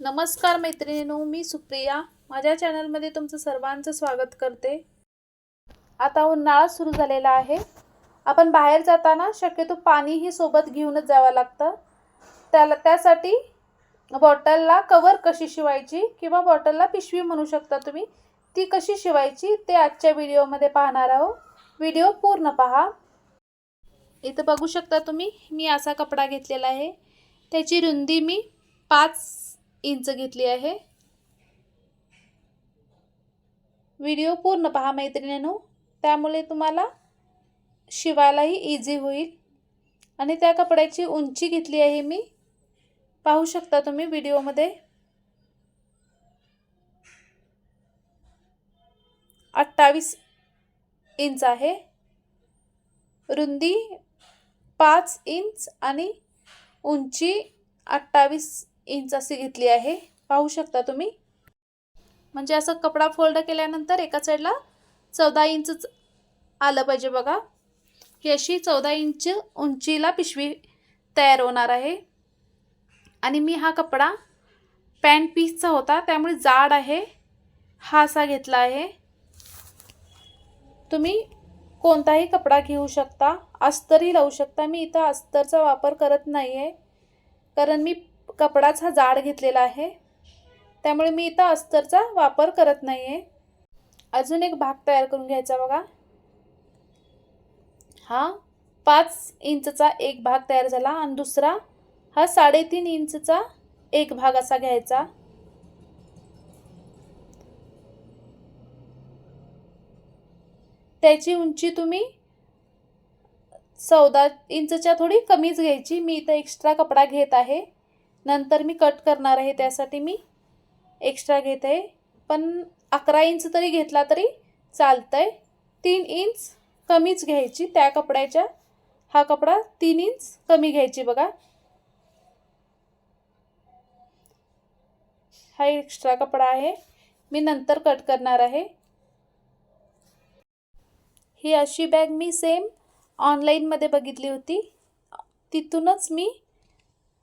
नमस्कार मैत्रिणीनो मी सुप्रिया. माझ्या चॅनलमध्ये तुमचं सर्वांचं स्वागत करते. आता उन्हाळा सुरू झालेला आहे. आपण बाहेर जाताना शक्यतो पाणीही सोबत घेऊनच जावं लागतं. त्याला त्यासाठी बॉटलला कवर कशी शिवायची किंवा बॉटलला पिशवी म्हणू शकता तुम्ही ती कशी शिवायची ते आजच्या व्हिडिओमध्ये पाहणार आहोत. व्हिडिओ पूर्ण पहा. इथं बघू शकता तुम्ही मी असा कपडा घेतलेला आहे. त्याची रुंदी मी पाच इंच घेतली आहे. व्हिडिओ पूर्ण पहा मैत्रिणीनो. त्यामुळे तुम्हाला शिवायलाही इझी होईल. आणि त्या कपड्याची उंची घेतली आहे मी. पाहू शकता तुम्ही व्हिडिओमध्ये. अठ्ठावीस इंच आहे. रुंदी पाच इंच आणि उंची अठ्ठावीस इंच अशी घेतली आहे. पाहू शकता तुम्ही. म्हणजे असं कपडा फोल्ड केल्यानंतर एका साईडला चौदा इंचच आलं पाहिजे बघा. ही अशी चौदा इंच उंचीला पिशवी तयार होणार आहे. आणि मी हा कपडा पॅन्ट पीसचा होता त्यामुळे जाड आहे. हा असा घेतला आहे. तुम्ही कोणताही कपडा घेऊ शकता अस्तरही लावू शकता. मी इथं अस्तरचा वापर करत नाही आहे कारण मी कपडाच हा जाड घेतलेला आहे. त्यामुळे मी इथं अस्तरचा वापर करत नाही आहे अजून एक भाग तयार करून घ्यायचा बघा. हा पाच इंचचा एक भाग तयार झाला आणि दुसरा हा साडेतीन इंचचा एक भाग असा घ्यायचा. त्याची उंची तुम्ही चौदा इंचच्या थोडी कमीच घ्यायची. मी इथं एक्स्ट्रा कपडा घेत आहे. नंतर मी कट करणार आहे त्यासाठी मी एक्स्ट्रा घेत. आहे पण अकरा इंच तरी घेतला तरी चालतं आहे तीन इंच कमीच घ्यायची त्या कपड्याच्या. हा कपडा तीन इंच कमी घ्यायची बघा. हा एक्स्ट्रा कपडा आहे. मी नंतर कट करणार आहे. ही अशी बॅग मी सेम ऑनलाईनमध्ये बघितली होती. तिथूनच मी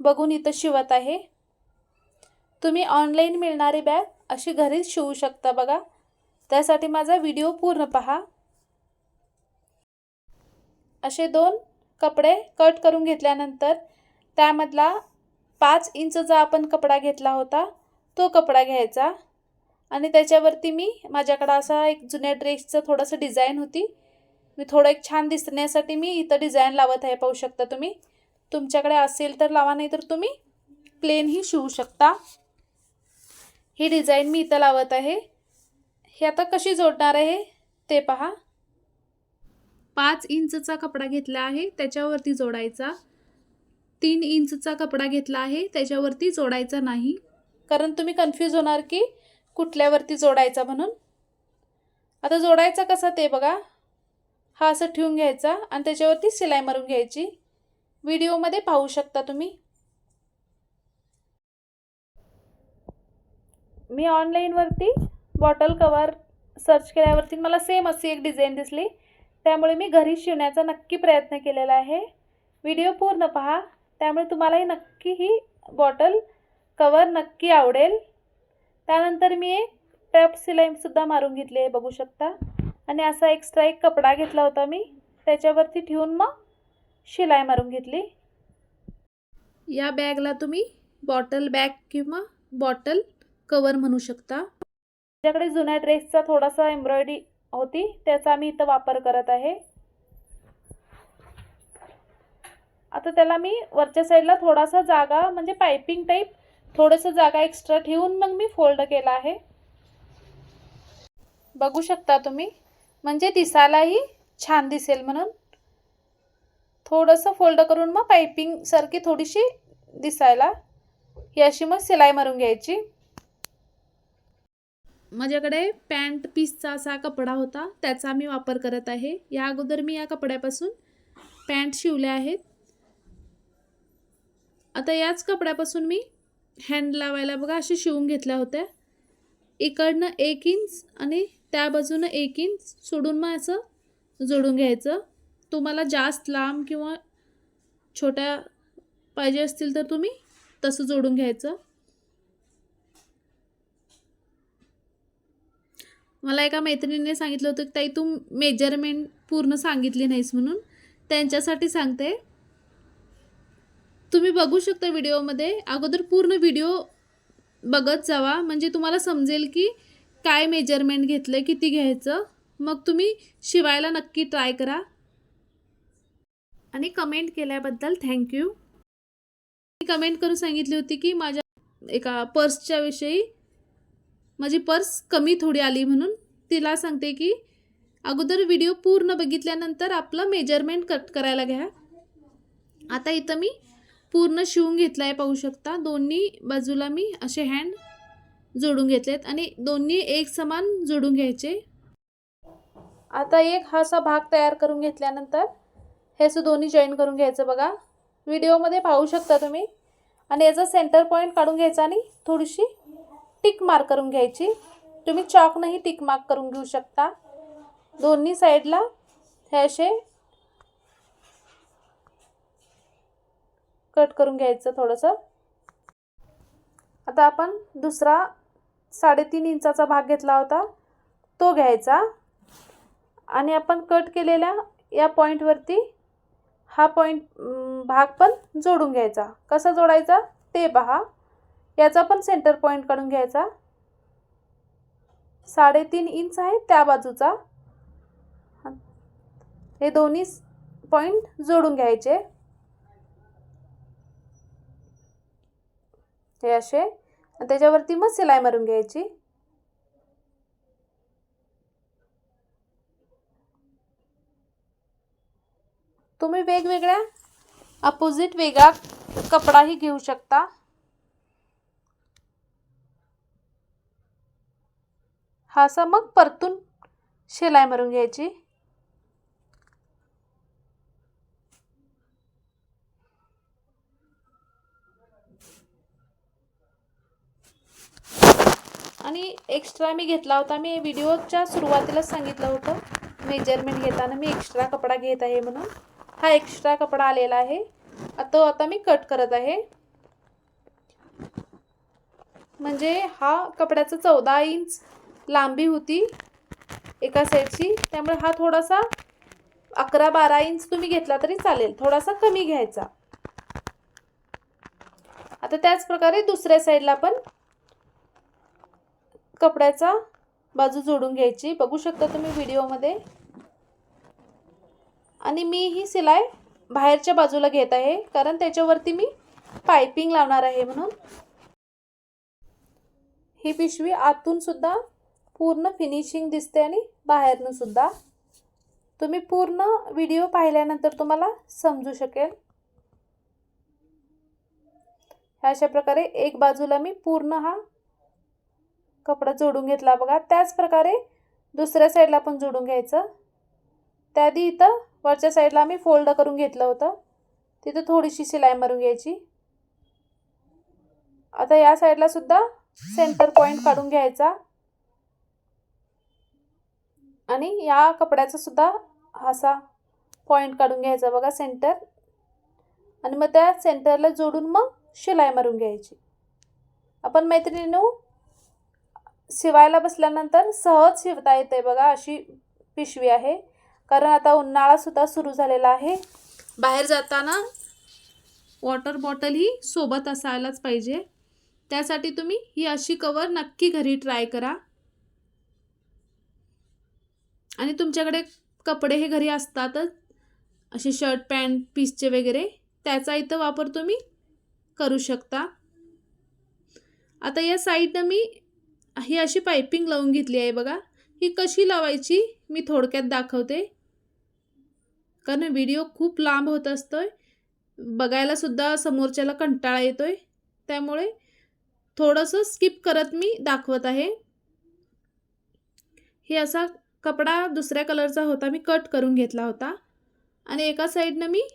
बघून इथं शिवत आहे. तुम्ही ऑनलाईन मिळणारी बॅग अशी घरीच शिवू शकता बघा. त्यासाठी माझा व्हिडिओ पूर्ण पहा. असे दोन कपडे कट करून घेतल्यानंतर त्यामधला पाच इंचचा आपण कपडा घेतला होता तो कपडा घ्यायचा. आणि त्याच्यावरती मी माझ्याकडं असा एक जुन्या ड्रेसचं थोडंसं डिझाईन होती. मी थोडं एक छान दिसण्यासाठी मी इथं डिझाईन लावत आहे पाहू शकता तुम्ही. तुमच्याकडे असेल तर लावा नाही तर तुम्ही प्लेनही शिवू शकता. ही डिझाईन मी इथं लावत आहे. हे आता कशी जोडणार आहे ते पहा. पाच इंचचा कपडा घेतला आहे त्याच्यावरती जोडायचा. तीन इंचचा कपडा घेतला आहे त्याच्यावरती जोडायचा नाही. कारण तुम्ही कन्फ्यूज होणार की कुठल्यावरती जोडायचा म्हणून. आता जोडायचा कसा ते बघा. हा असं ठेवून घ्यायचा आणि त्याच्यावरती सिलाई मारून घ्यायची. व्हिडिओमध्ये पाहू शकता तुम्ही. मी ऑनलाईनवरती बॉटल कवर सर्च केल्यावरती मला सेम अशी एक डिझाईन दिसली. त्यामुळे मी घरी शिवण्याचा नक्की प्रयत्न केलेला आहे. व्हिडिओ पूर्ण पहा. त्यामुळे तुम्हालाही नक्की ही बॉटल कवर नक्की आवडेल. त्यानंतर मी एक टॅप सिलाईसुद्धा मारून घेतली आहे बघू शकता. आणि असा एक्स्ट्रा एक कपडा घेतला होता मी. त्याच्यावरती ठेवून मग शिलाई मारून घेतली. या बॅगला तुम्ही बॉटल बॅग किंवा बॉटल कवर म्हणू शकता. माझ्याकडे जुन्या ड्रेसचा थोडासा एम्ब्रॉयडरी होती त्याचा मी इथं वापर करत आहे. आता त्याला मी वरच्या साईडला थोडासा जागा म्हणजे पायपिंग टाईप थोडंसं जागा एक्स्ट्रा ठेवून मग मी फोल्ड केला आहे. बघू शकता तुम्ही म्हणजे दिसायलाही छान दिसेल म्हणून. थोडंसं फोल्ड करून मग पायपिंगसारखी थोडीशी दिसायला ही अशी मग सिलाई मारून घ्यायची. माझ्याकडे पॅन्ट पीसचा असा कपडा होता त्याचा मी वापर करत आहे. या अगोदर मी या कपड्यापासून पॅन्ट शिवल्या आहेत. आता याच कपड्यापासून मी हँड लावायला बघा अशा शिवून घेतल्या होत्या. इकडनं एक इंच आणि त्या बाजूनं एक इंच सोडून मग असं जोडून घ्यायचं. तुम्हाला जास्त लांब किंवा छोट्या पाहिजे असतील तर तुम्ही तसं जोडून घ्यायचं. मला एका मैत्रिणीने सांगितलं होतं की ताई तू मेजरमेंट पूर्ण सांगितली नाहीस म्हणून. त्यांच्यासाठी सांगते. तुम्ही बघू शकता व्हिडिओमध्ये. अगोदर पूर्ण व्हिडिओ बघत जावा. म्हणजे तुम्हाला समजेल की काय मेजरमेंट घेतलं किती घ्यायचं. मग तुम्ही शिवायला नक्की ट्राय करा. आणि कमेंट केल्याबद्दल थँक्यू मी कमेंट करून सांगितली होती की माझ्या एका पर्सच्या विषयी माझी पर्स कमी थोडी आली म्हणून तिला सांगते की अगोदर व्हिडिओ पूर्ण बघितल्यानंतर आपलं मेजरमेंट कट करायला घ्या. आता इथं मी पूर्ण शिवून घेतला आहे पाहू शकता. दोन्ही बाजूला मी असे हँड जोडून घेतलेत आणि दोन्ही एक समान जोडून घ्यायचे. आता एक हा असा भाग तयार करून घेतल्यानंतर हे असं दोन्ही जॉईन करून घ्यायचं बघा. व्हिडिओमध्ये पाहू शकता तुम्ही. आणि याचा सेंटर पॉईंट काढून घ्यायचा आणि थोडीशी टिक मार्क करून घ्यायची. तुम्ही चॉकनंही टिक मार्क करून घेऊ शकता. दोन्ही साईडला हे असे कट करून घ्यायचं थोडंसं. आता आपण दुसरा साडेतीन इंचाचा भाग घेतला होता. तो घ्यायचा. आणि आपण कट केलेल्या या पॉईंटवरती हा पॉईंट भाग पण जोडून घ्यायचा. कसा जोडायचा? ते पहा. याचा पण सेंटर पॉईंट काढून घ्यायचा. साडेतीन इंच आहे त्या बाजूचा. हे दोन्ही पॉईंट जोडून घ्यायचे. हे असे. आणि त्याच्यावरती मग सिलाई मारून घ्यायची. तुम्ही वेगवेगळ्या अपोजिट वेगळा कपडाही घेऊ शकता. हा असा मग परतून शिलाई मारून घ्यायची. आणि एक्स्ट्रा मी घेतला होता मी व्हिडिओच्या सुरुवातीलाच सांगितलं होतं. मेजरमेंट घेताना मी एक्स्ट्रा कपडा घेत आहे म्हणून. हा एक्स्ट्रा कपडा आलेला आहे. तो आता मी कट करत आहे. म्हणजे हा कपड्याचा चौदा इंच लांबी होती एका साईडची त्यामुळे हा थोडासा अकरा बारा इंच तुम्ही घेतला तरी चालेल. थोडासा कमी घ्यायचा. आता त्याच प्रकारे दुसऱ्या साईडला पण कपड्याचा बाजू जोडून घ्यायची. बघू शकता तुम्ही व्हिडिओमध्ये आणि मी ही सिलाई बाहेरच्या बाजूला घेत आहे कारण त्याच्यावरती मी पायपिंग लावणार आहे म्हणून. ही पिशवी आतून सुद्धा पूर्ण फिनिशिंग दिसते आणि बाहेरनं सुद्धा. तुम्ही पूर्ण व्हिडिओ पाहिल्यानंतर तुम्हाला समजू शकेल. अशा प्रकारे एक बाजूला मी पूर्ण हा कपडा जोडून घेतला बघा. त्याच प्रकारे दुसऱ्या साईडला पण जोडून घ्यायचं. त्याआधी इथं वरच्या साईडला मी फोल्ड करून घेतलं होतं. तिथं थोडीशी शिलाई मारून घ्यायची. आता या साईडला सुद्धा सेंटर पॉईंट काढून घ्यायचा. आणि या कपड्याचा सुद्धा असा पॉईंट काढून घ्यायचा बघा सेंटर आणि मग त्या सेंटरला जोडून मग शिलाई मारून घ्यायची. आपण मैत्रिणीनं शिवायला बसल्यानंतर सहज शिवता येते बघा अशी पिशवी आहे. कारण आता उन्हाळासुद्धा सुरू झालेला आहे. बाहेर जाताना वॉटर बॉटल ही सोबत असायलाच पाहिजे. त्यासाठी तुम्ही ही अशी कवर नक्की घरी ट्राय करा. आणि तुमच्याकडे कपडे हे घरी असतातच असे शर्ट पॅन्ट पीसचे वगैरे त्याचा इथं वापर तुम्ही करू शकता. आता या साईडनं मी ही अशी पायपिंग लावून घेतली आहे बघा. ही कशी लावायची मी थोडक्यात दाखवते. कारण व्हिडिओ खूप लांब होत असतो आहे बघायलासुद्धा समोरच्याला कंटाळा येतोय. त्यामुळे थोडंसं स्किप करत मी दाखवत आहे. हे असा कपडा दुसऱ्या कलरचा होता. मी कट करून घेतला होता. आणि एका साईडनं मी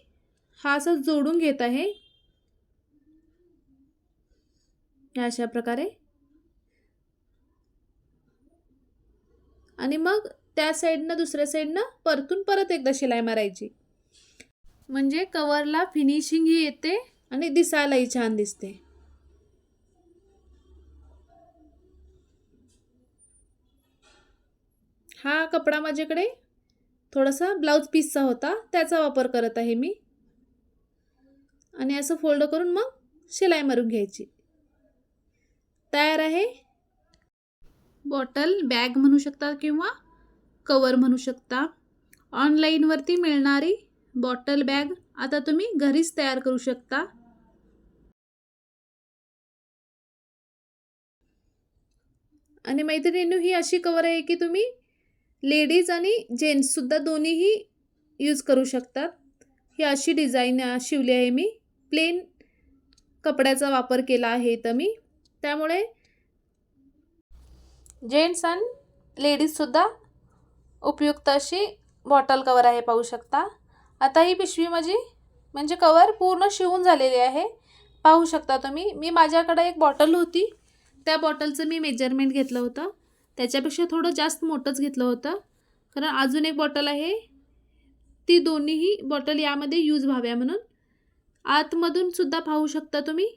हा असं जोडून घेत आहे. अशा प्रकारे. आणि मग त्या साईडनं दुसऱ्या साईडनं परतून परत एकदा शिलाई मारायची. म्हणजे कवरला फिनिशिंगही येते आणि दिसायलाही छान दिसते. हा कपडा माझ्याकडे थोडासा ब्लाऊज पीसचा होता त्याचा वापर करत आहे मी. आणि असं फोल्ड करून मग शिलाई मारून घ्यायची. तयार आहे. बॉटल बॅग म्हणू शकता किंवा कवर म्हणू शकता. ऑनलाईनवरती मिळणारी बॉटल बॅग आता तुम्ही घरीच तयार करू शकता. आणि मैत्रिणींनो ही अशी कवर आहे की तुम्ही लेडीज आणि जेंट्ससुद्धा दोन्हीही यूज करू शकतात ही अशी डिझाईन शिवली आहे मी. प्लेन कपड्याचा वापर केला आहे इथं मी. त्यामुळे जेंट्स आणि लेडीजसुद्धा उपयुक्त अशी बॉटल कवर आहे पाहू शकता. आता ही पिशवी माझी म्हणजे कवर पूर्ण शिवून झालेली आहे. पाहू शकता तुम्ही मी माझ्याकडे एक बॉटल होती. त्या बॉटलचं मी मेजरमेंट घेतलं होतं. त्याच्यापेक्षा थोडं जास्त मोठंच घेतलं होतं. कारण अजून एक बॉटल आहे. ती दोन्हीही बॉटल यामध्ये यूज व्हाव्या म्हणून. आतमधून सुद्धा पाहू शकता तुम्ही.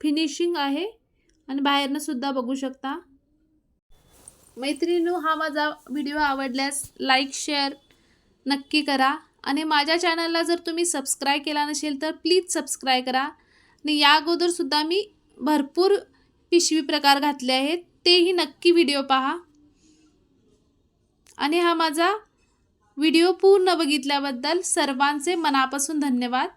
फिनिशिंग आहे. आणि बाहेरनं सुद्धा बघू शकता. मैत्रिणू हा माझा व्हिडिओ आवडल्यास लाईक शेअर नक्की करा. आणि माझ्या चॅनलला जर तुम्ही सबस्क्राईब केला नसेल तर प्लीज सबस्क्राईब करा. आणि या अगोदरसुद्धा मी भरपूर पिशवी प्रकार घातले आहेत. तेही नक्की व्हिडिओ पहा. आणि हा माझा व्हिडिओ पूर्ण बघितल्याबद्दल सर्वांचे मनापासून धन्यवाद.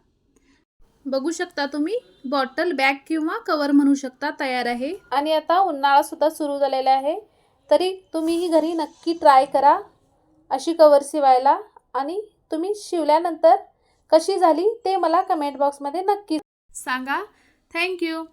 बघू शकता तुम्ही बॉटल बॅग किंवा कवर म्हणू शकता तयार आहे. आणि आता उन्हाळासुद्धा सुरू झालेला आहे. तरी तुम्हीही घरी नक्की ट्राय करा अशी कवर शिवायला आणि तुम्ही शिवल्यानंतर कशी झाली ते मला कमेंट बॉक्समध्ये नक्की सांगा. थँक्यू